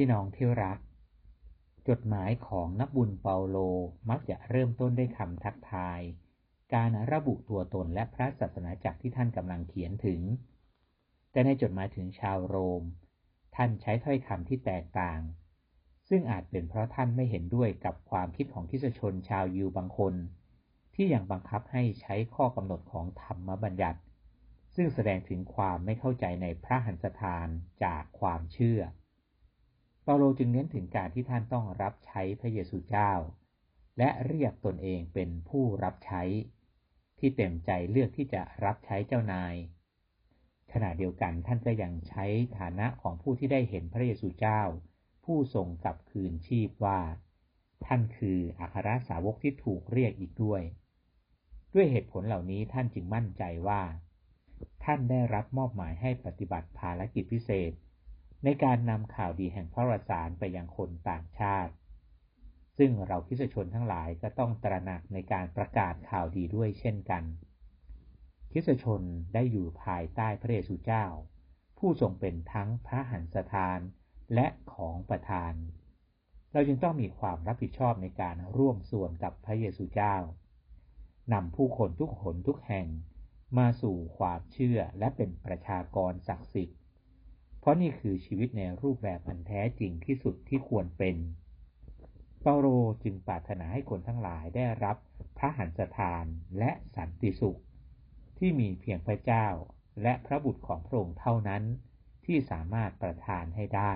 พี่น้องที่รัก จดหมายของนักบุญเปาโลมักจะเริ่มต้นด้วยคำทักทาย การระบุตัวตนและพระศาสนาจักรที่ท่านกำลังเขียนถึง แต่ในจดหมายถึงชาวโรม ท่านใช้ถ้อยคำที่แตกต่าง ซึ่งอาจเป็นเพราะท่านไม่เห็นด้วยกับความคิดของทิศชนชาวยิวบางคน ที่ยังบังคับให้ใช้ข้อกำหนดของธรรมบัญญัติซึ่งแสดงถึงความไม่เข้าใจในพระหันสถานจากความเชื่อ เปาโลจึงเน้นถึงการที่ท่านต้องรับใช้พระเยซูเจ้า และเรียกตนเองเป็นผู้รับใช้ ที่เต็มใจเลือกที่จะรับใช้เจ้านาย ขณะเดียวกันท่านก็ยังใช้ฐานะของผู้ที่ได้เห็นพระเยซูเจ้า ผู้ทรงกลับคืนชีพว่า ท่านคืออัครสาวกที่ถูกเรียกอีกด้วย ด้วยเหตุผลเหล่านี้ท่านจึงมั่นใจว่า ท่านได้รับมอบหมายให้ปฏิบัติภารกิจพิเศษ ในการนำข่าวดีแห่งพระวสารไปยังคนต่างชาติ ซึ่งเราคิสชนทั้งหลายก็ต้องตระหนักในการประกาศข่าวดีด้วยเช่นกันคิสชนได้อยู่ภายใต้พระเยซูเจ้า ผู้ทรงเป็นทั้งพระหันสถานและของประทาน เราจึงต้องมีความรับผิดชอบในการร่วมส่วนกับพระเยซูเจ้านำผู้คนทุกคนทุกแห่ง มาสู่ความเชื่อและเป็นประชากรศักดิ์สิทธิ์ ราะนี่คือชีวิตในรูปแบบอันแท้จริงที่สุดที่ควรเป็น เปาโลจึงปรารถนาให้คนทั้งหลายได้รับพระหันสถานและสันติสุข ที่มีเพียงพระเจ้าและพระบุตรของพระองค์เท่านั้น ที่สามารถประทานให้ได้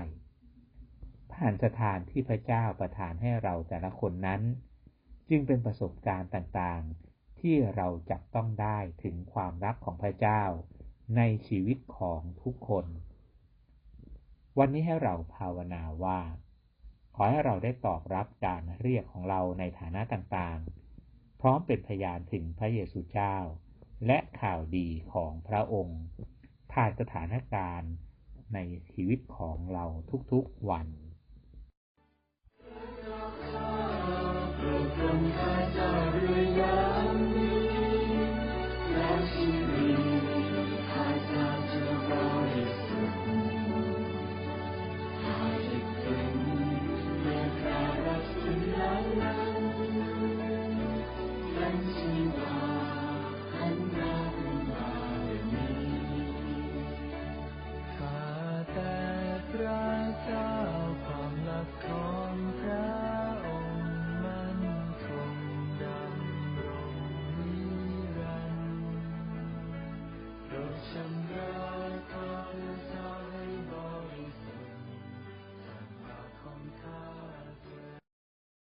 พระหันสถานที่พระเจ้าประทานให้เราแต่ละคนนั้น จึงเป็นประสบการณ์ต่างๆ ที่เราจับต้องได้ถึงความรักของพระเจ้าในชีวิตของทุกคน วันนี้ให้เราภาวนาว่า ขอให้เราได้ตอบรับการเรียกของเราในฐานะต่างๆ พร้อมเป็นพยานถึงพระเยซูเจ้า และข่าวดีของพระองค์ผ่านสถานการณ์ในชีวิตของเราทุกๆวันพร call.